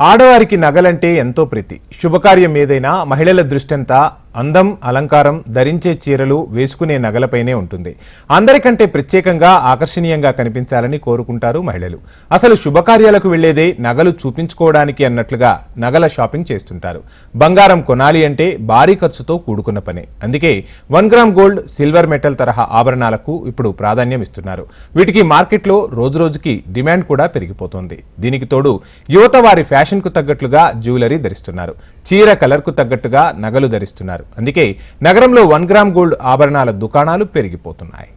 ఆడవారికి నగలంటే ఎంతో ప్రీతి. శుభకార్యం ఏదైనా మహిళల దృష్టంతా అందం అలంకారం ధరించే చీరలు వేసుకునే నగలపైనే ఉంటుంది. అందరికంటే ప్రత్యేకంగా ఆకర్షణీయంగా కనిపించాలని కోరుకుంటారు మహిళలు. అసలు శుభకార్యాలకు వెళ్ళేదే నగలు చూపించుకోవడానికి అన్నట్లుగా నగల షాపింగ్ చేస్తుంటారు. బంగారం కొనాలి అంటే భారీ ఖర్చుతో కూడుకున్న పనే. అందుకే one gram gold silver metal తరహా ఆభరణాలకు ఇప్పుడు ప్రాధాన్యం ఇస్తున్నారు. వీటికి మార్కెట్లో రోజురోజుకి డిమాండ్ కూడా పెరిగిపోతోంది. దీనికి తోడు యువత వారి ఫ్యాషన్కు తగ్గట్లుగా జ్యువెలరీ ధరిస్తున్నారు. చీర కలర్కు తగ్గట్టుగా నగలు ధరిస్తున్నారు. అందుకే నగరంలో వన్ గ్రామ్ గోల్డ్ ఆభరణాల దుకాణాలు పెరిగిపోతున్నాయి.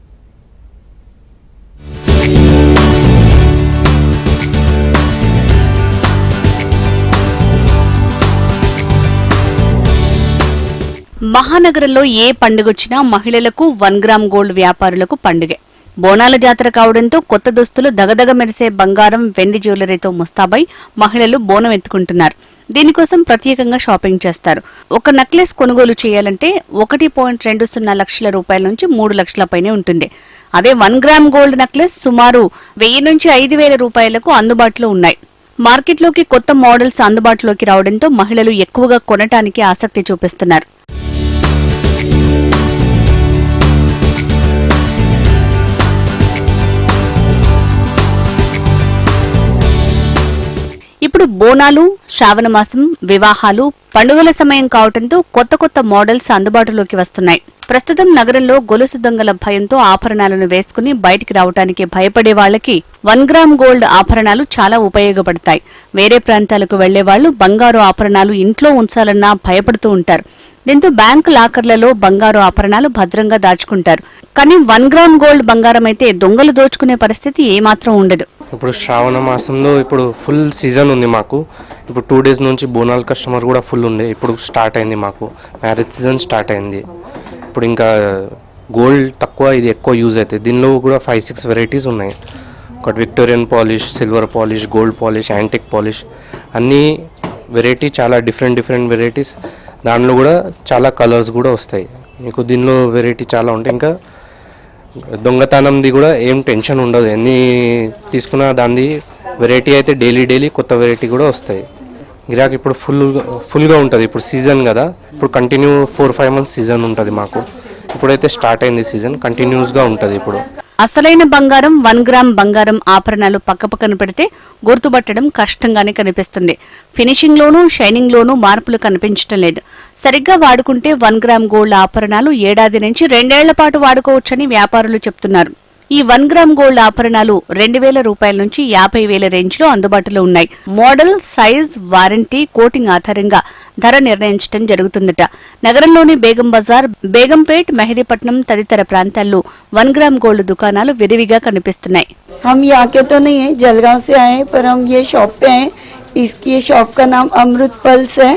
మహానగరంలో ఏ పండుగొచ్చినా మహిళలకు వన్ గ్రామ్ గోల్డ్ వ్యాపారులకు పండుగే. బోనాల జాతర కావడంతో కొత్త దుస్తులు దగదగ మెరిసే బంగారం వెండి జ్యువెలరీతో ముస్తాబై మహిళలు బోనం ఎత్తుకుంటున్నారు. దీనికోసం ప్రత్యేకంగా షాపింగ్ చేస్తారు. ఒక నెక్లెస్ కొనుగోలు చేయాలంటే ఒకటి పాయింట్ రెండు సున్నా లక్షల రూపాయల నుంచి మూడు లక్షల పైనే ఉంటుంది. అదే వన్ గ్రామ్ గోల్డ్ నెక్లెస్ సుమారు వెయ్యి నుంచి ఐదు వేల రూపాయలకు అందుబాటులో ఉన్నాయి. మార్కెట్లోకి కొత్త మోడల్స్ అందుబాటులోకి రావడంతో మహిళలు ఎక్కువగా కొనటానికి ఆసక్తి చూపిస్తున్నారు. ఇప్పుడు బోనాలు శ్రావణమాసం వివాహాలు పండుగల సమయం కావడంతో కొత్త కొత్త మోడల్స్ అందుబాటులోకి వస్తున్నాయి. ప్రస్తుతం నగరంలో గొలుసు దొంగల భయంతో ఆభరణాలను వేసుకుని బయటికి రావడానికి భయపడే వాళ్ళకి వన్ గ్రామ్ గోల్డ్ ఆభరణాలు చాలా ఉపయోగపడతాయి. వేరే ప్రాంతాలకు వెళ్ళే వాళ్ళు బంగారు ఆభరణాలు ఇంట్లో ఉంచాలన్నా భయపడుతూ ఉంటారు. దీంతో బ్యాంకు లాకర్లలో బంగారు ఆభరణాలు భద్రంగా దాచుకుంటారు. కానీ వన్ గ్రామ్ గోల్డ్ బంగారం అయితే దొంగలు దోచుకునే పరిస్థితి ఏమాత్రం ఉండదు. ఇప్పుడు శ్రావణ మాసంలో ఇప్పుడు ఫుల్ సీజన్ ఉంది మాకు. ఇప్పుడు టూ డేస్ నుంచి బోనాల్ కస్టమర్ కూడా ఫుల్ ఉంది ఇప్పుడు స్టార్ట్ అయింది మాకు. మ్యారేజ్ సీజన్ స్టార్ట్ అయింది. ఇప్పుడు ఇంకా గోల్డ్ తక్కువ ఇది ఎక్కువ యూజ్ అవుతుంది దీనిలో కూడా ఫైవ్ సిక్స్ వెరైటీస్ ఉన్నాయి. ఒకటి Victorian polish silver polish gold polish antique polish అన్నీ వెరైటీ చాలా డిఫరెంట్ డిఫరెంట్ వెరైటీస్ దానిలో కూడా చాలా కలర్స్ కూడా వస్తాయి. మీకు దీనిలో వెరైటీ చాలా ఉంటాయి. ఇంకా దొంగతనంది కూడా ఏం టెన్షన్ ఉండదు. ఎన్ని తీసుకున్నా దానిది వెరైటీ అయితే డైలీ డైలీ కొత్త వెరైటీ కూడా వస్తాయి. గిరాక్ ఇప్పుడు ఫుల్ ఫుల్గా ఉంటుంది. ఇప్పుడు సీజన్ కదా. ఇప్పుడు continue four five months season ఉంటుంది మాకు. ఇప్పుడైతే స్టార్ట్ అయింది సీజన్ కంటిన్యూస్గా ఉంటుంది ఇప్పుడు. అసలైన బంగారం వన్ గ్రామ్ బంగారం ఆభరణాలు పక్కపక్కన పెడితే గుర్తుపట్టడం కష్టంగానే కనిపిస్తుంది. ఫినిషింగ్ లోనూ షైనింగ్ లోనూ మార్పులు కనిపించడం లేదు. సరిగ్గా వాడుకుంటే వన్ గ్రామ్ గోల్డ్ ఆభరణాలు ఏడాది నుంచి రెండేళ్ళ పాటు వాడుకోవచ్చని వ్యాపారులు చెప్తున్నారు. ఈ వన్ గ్రామ్ గోల్డ్ ఆభరణాలు రెండు వేల రూపాయల నుంచి యాభై వేల రేంజ్ లో అందుబాటులో ఉన్నాయి మోడల్ సైజ్ వారంటీ కోటింగ్ ఆధారంగా ధర నిర్ణయించడం జరుగుతుందట నగరంలోని బేగం బజార్ బేగంపేట్ మెహదీపట్నం తదితర ప్రాంతాల్లో వన్ గ్రామ్ గోల్డ్ దుకాణాలు విరివిగా కనిపిస్తున్నాయి हम यहाँ के तो नहीं है जलगांव से आए हैं, पर हम ये शॉप पे हैं इसकी ये शॉप का नाम अमृत पल्स है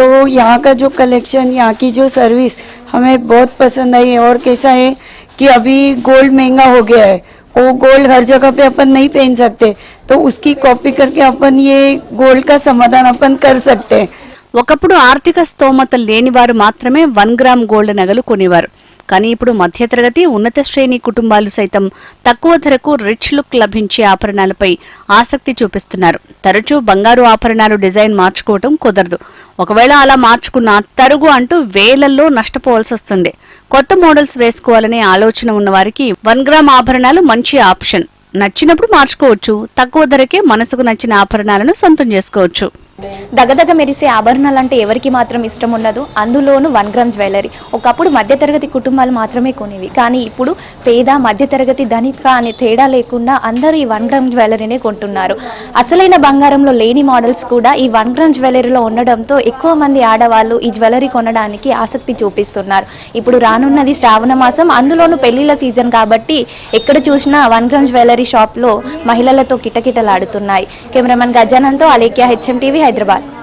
तो यहाँ का जो कलेक्शन यहाँ की जो सर्विस हमें बहुत पसंद आई है और कैसा है कि अभी गोल्ड महंगा हो गया है वो गोल्ड हर जगह पे अपन नहीं पहन सकते तो उसकी कॉपी करके अपन ये गोल्ड का समाधान अपन कर सकते हैं ఒకప్పుడు ఆర్థిక స్తోమత లేని వారు మాత్రమే వన్ గ్రామ్ గోల్డ్ నగలు కొనేవారు కానీ ఇప్పుడు మధ్యతరగతి ఉన్నత శ్రేణి కుటుంబాలు సైతం తక్కువ ధరకు రిచ్ లుక్ లభించే ఆభరణాలపై ఆసక్తి చూపిస్తున్నారు. తరచూ బంగారు ఆభరణాలు డిజైన్ మార్చుకోవటం కుదరదు. ఒకవేళ అలా మార్చుకున్న తరుగు అంటూ వేలల్లో నష్టపోవాల్సి వస్తుంది. కొత్త మోడల్స్ వేసుకోవాలనే ఆలోచన ఉన్నవారికి వన్ గ్రామ్ ఆభరణాలు మంచి ఆప్షన్. నచ్చినప్పుడు మార్చుకోవచ్చు. తక్కువ ధరకే మనసుకు నచ్చిన ఆభరణాలను సొంతం చేసుకోవచ్చు. దగదగ మెరిసే ఆభరణాలు అంటే ఎవరికి మాత్రం ఇష్టం ఉండదు. అందులోనూ వన్ గ్రామ్ జ్యువెలరీ. ఒకప్పుడు మధ్యతరగతి కుటుంబాలు మాత్రమే కొనేవి. కానీ ఇప్పుడు పేద మధ్యతరగతి ధనిక అనే తేడా లేకుండా అందరూ ఈ వన్ గ్రామ్ జ్యువెలరీనే కొంటున్నారు. అసలైన బంగారంలో లేని మోడల్స్ కూడా ఈ వన్ గ్రామ్ జ్యువెలరీలో ఉండడంతో ఎక్కువ మంది ఆడవాళ్ళు ఈ జ్యువెలరీ కొనడానికి ఆసక్తి చూపిస్తున్నారు. ఇప్పుడు రానున్నది శ్రావణ మాసం. అందులోనూ పెళ్ళిళ్ళ సీజన్ కాబట్టి ఎక్కడ చూసినా వన్ గ్రామ్ జ్యువెలరీ షాప్లో మహిళలతో కిటకిటలాడుతున్నాయి. కెమెరామెన్ గజానంతో అలేఖ్య హెచ్ఎం టీవీ హైదరాబాద్.